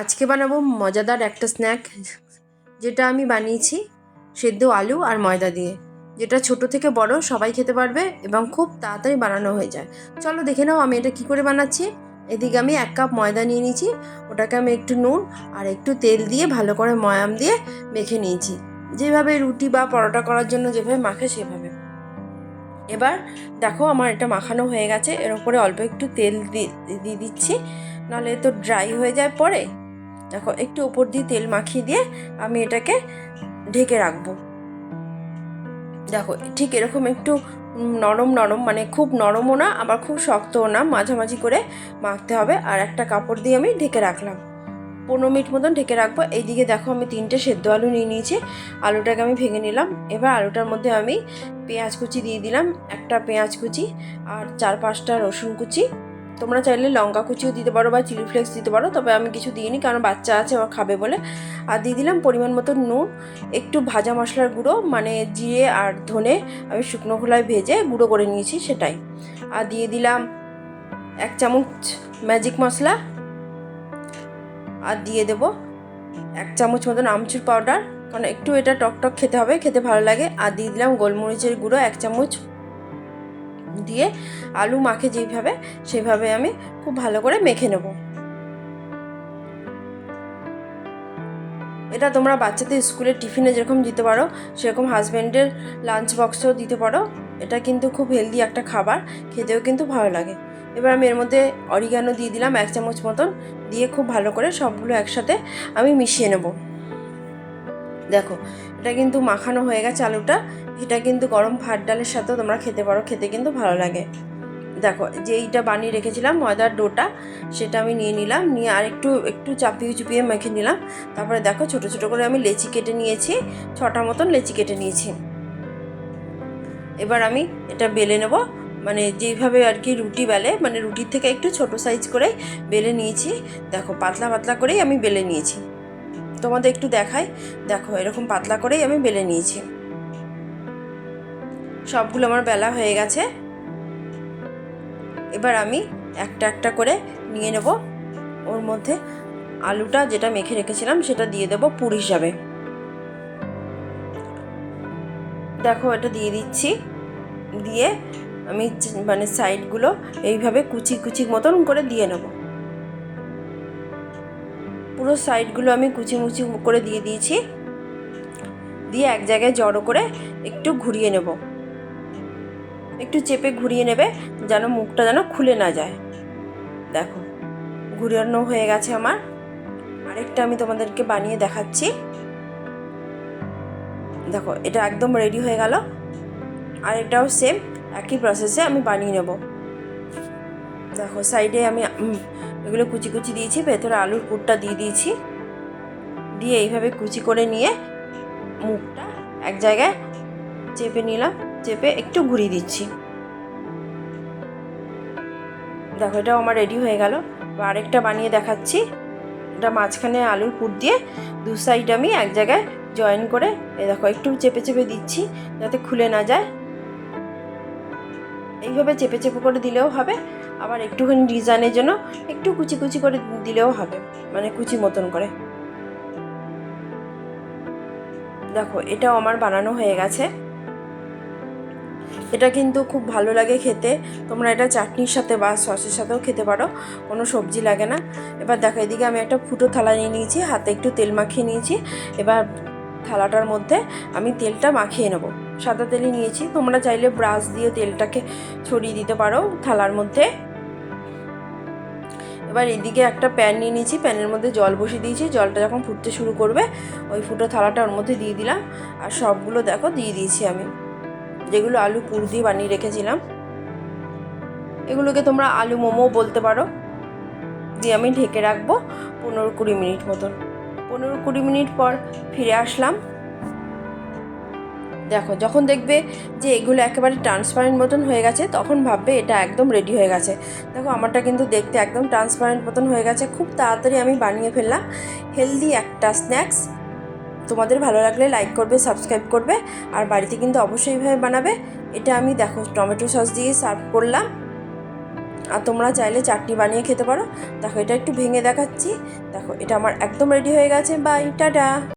আজকে বানাবো মজাদার একটা স্ন্যাক যেটা আমি বানিয়েছি সেদ্ধ আলু আর ময়দা দিয়ে। যেটা ছোট থেকে বড়, সবাই খেতে পারবে এবং খুব তাড়াতাড়ি বানানো হয়ে যায়। চলো দেখে নাও আমি এটা কি করে বানাচ্ছি। এদিকে আমি এক কাপ ময়দা নিয়ে নিয়েছি, ওটাকে আমি একটু নুন আর একটু তেল দিয়ে ভালো করে ময়াম দিয়ে মেখে নিয়েছি। যেভাবে রুটি বা পরোটা করার জন্য যেভাবে মাখে সেভাবে। এবার দেখো আমার এটা মাখানো হয়ে গেছে, এর উপরে অল্প একটু তেল দিয়ে দিচ্ছি। নাহলে তো ড্রাই হয়ে যায় পরে। দেখো, একটু ওপর দিয়ে তেল মাখিয়ে দিয়ে আমি এটাকে ঢেকে রাখব। দেখো, ঠিক এরকম একটু নরম নরম মানে খুব নরমও না, আবার খুব শক্তও না, মাঝামাঝি করে মাখতে হবে। আর একটা কাপড় দিয়ে আমি ঢেকে রাখলাম। পনেরো মিনিট মতন ঢেকে রাখব। এইদিকে দেখো, আমি তিনটে সেদ্ধ আলু নিয়ে নিয়েছি। আলুটাকে আমি ভেঙে নিলাম। এবার আলুটার মধ্যে আমি পেঁয়াজ কুচি দিয়ে দিলাম। একটা পেঁয়াজ কুচি আর চার পাঁচটা রসুন কুচি। তোমরা চাইলে লঙ্কা কুচিও দিতে পারো বা চিলি ফ্লেক্স দিতে পারো, তবে আমি কিছু দিইনি, কারণ বাচ্চা আছে, ওরা খাবে বলে। আর দিয়ে দিলাম পরিমাণ মতো নুন, একটু ভাজা মশলার গুঁড়ো মানে জিরে আর ধনে আমি শুকনো খোলায় ভেজে গুঁড়ো করে নিয়েছি সেটাই। আর দিয়ে দিলাম এক চামচ ম্যাজিক মশলা, আর দিয়ে দেব এক চামচ মতন আমচুর পাউডার কারণ একটু এটা টক টক খেতে হবে, খেতে ভালো লাগে। আর দিয়ে দিলাম গোলমরিচের গুঁড়ো, এক চামচ দিয়ে আলু মাখে যেইভাবে সেভাবে আমি খুব ভালো করে মেখে নেব। এটা তোমরা বাচ্চাদের স্কুলে টিফিনে যেরকম দিতে পারো, সেরকম হাজব্যান্ডের লাঞ্চ বক্সেও দিতে পারো। এটা কিন্তু খুব হেলদি একটা খাবার, খেতেও কিন্তু ভালো লাগে। এবার আমি এর মধ্যে অরিগানো দিয়ে দিলাম এক চামচ মতন, দিয়ে খুব ভালো করে সবগুলো একসাথে আমি মিশিয়ে নেব। দেখো, এটা কিন্তু মাখানো হয়ে গেছে আলুটা। এটা কিন্তু গরম ভাত ডালের সাথেও তোমরা খেতে পারো, খেতে কিন্তু ভালো লাগে। দেখো, যে এইটা বানিয়ে রেখেছিলাম, ময়দার ডোটা, সেটা আমি নিয়ে নিলাম, নিয়ে আর একটু একটু চাপিয়ে চুপিয়ে মেখে নিলাম। তারপরে দেখো, ছোট ছোট করে আমি লেচি কেটে নিয়েছি, ছটা মতন লেচি কেটে নিয়েছি। এবার আমি এটা বেলে নেব মানে যেইভাবে আর কি রুটি বেলে মানে রুটির থেকে একটু ছোট সাইজ করে বেলে নিয়েছি। দেখো, পাতলা পাতলা করেই আমি বেলে নিয়েছি। তোমাদের একটু দেখাই। দেখো, এরকম পাতলা করেই আমি বেলে নিয়েছি। সবগুলো আমার বেলা হয়ে গেছে। এবার আমি একটা একটা করে নিয়ে নেব। ওর মধ্যে আলুটা যেটা মেখে রেখেছিলাম, সেটা দিয়ে দেবো পুর হিসাবে। দেখো, এটা দিয়ে দিচ্ছি। দিয়ে আমি মানে সাইডগুলো এইভাবে কুচি কুচি মতন করে দিয়ে নেব। পুরো সাইডগুলো আমি কুচি মুচি করে দিয়ে দিয়েছি। দিয়ে এক জায়গায় জড়ো করে একটু ঘুরিয়ে নেব। একটু চেপে ঘুরিয়ে নেবে যেন মুখটা যেন খুলে না যায়। দেখো, ঘুরানো হয়ে গেছে আমার। আরেকটা আমি তোমাদেরকে বানিয়ে দেখাচ্ছি। দেখো, এটা একদম রেডি হয়ে গেল। আর এটাও সেম একই প্রসেসে আমি বানিয়ে নেব। দেখো সাইডে আমি এগুলো কুচি কুচি দিয়েছি, ভেতরে আলুর পুরটা দিয়ে দিয়েছি। দিয়ে এইভাবে কুচি করে নিয়ে মুখটা এক জায়গায় চেপে নিলাম, চেপে একটু ঘুরিয়ে দিচ্ছি। দেখো, এটাও আমার রেডি হয়ে গেল। আরেকটা বানিয়ে দেখাচ্ছি। এটা মাঝখানে আলুর পুর দিয়ে দু সাইড আমি এক জায়গায় জয়েন করে, এ দেখো, একটু চেপে চেপে দিচ্ছি যাতে খুলে না যায়। এইভাবে চেপে চেপে করে দিলেও হবে, আবার একটুখানি ডিজাইনের জন্য একটু কুচি কুচি করে দিলেও হবে মানে কুচি মতন করে। দেখো, এটাও আমার বানানো হয়ে গেছে। এটা কিন্তু খুব ভালো লাগে খেতে। তোমরা এটা চাটনির সাথে বা সসের সাথেও খেতে পারো, কোনো সবজি লাগে না। এবার দেখো, এদিকে আমি একটা ফুটো থালা নিয়ে নিয়েছি, হাতে একটু তেল মাখিয়ে নিয়েছি। এবার থালাটার মধ্যে আমি তেলটা মাখিয়ে নেব। সাদা তেলই নিয়েছি। তোমরা চাইলে ব্রাশ দিয়ে তেলটাকে ছড়িয়ে দিতে পারো থালার মধ্যে। এবার এদিকে একটা প্যান নিয়ে নিয়েছি। প্যানের মধ্যে জল বসিয়ে দিয়েছি। জলটা যখন ফুটতে শুরু করবে, ওই ফুটো থালাটা ওর মধ্যে দিয়ে দিলাম। আর সবগুলো দেখো, দিয়ে দিয়েছি আমি। যেগুলো আলু পুর দিয়ে বানিয়ে রেখেছিলাম। এগুলোকে তোমরা আলু মোমো বলতে পারো। দিয়ে আমি ঢেকে রাখব পনেরো কুড়ি মিনিট মতন। পনেরো কুড়ি মিনিট পর ফিরে আসলাম। দেখো, যখন দেখবে যে এগুলো একেবারে ট্রান্সপারেন্ট মতন হয়ে গেছে, তখন ভাববে এটা একদম রেডি হয়ে গেছে। দেখো, আমারটা কিন্তু দেখতে একদম ট্রান্সপারেন্ট মতন হয়ে গেছে। খুব তাড়াতাড়ি আমি বানিয়ে ফেললাম। হেলদি একটা স্ন্যাক্স তোমাদের ভালো লাগলে লাইক করবে সাবস্ক্রাইব করবে, আর বাড়িতে কিন্তু অবশ্যই এইভাবে বানাবে। এটা আমি দেখো, টমেটো সস দিয়ে সার্ভ করলাম। আর তোমরা চাইলে চাটনি বানিয়ে খেতে পারো। দেখো, এটা একটু ভেঙে দেখাচ্ছি। দেখো, এটা আমার একদম রেডি হয়ে গেছে। Bye tata!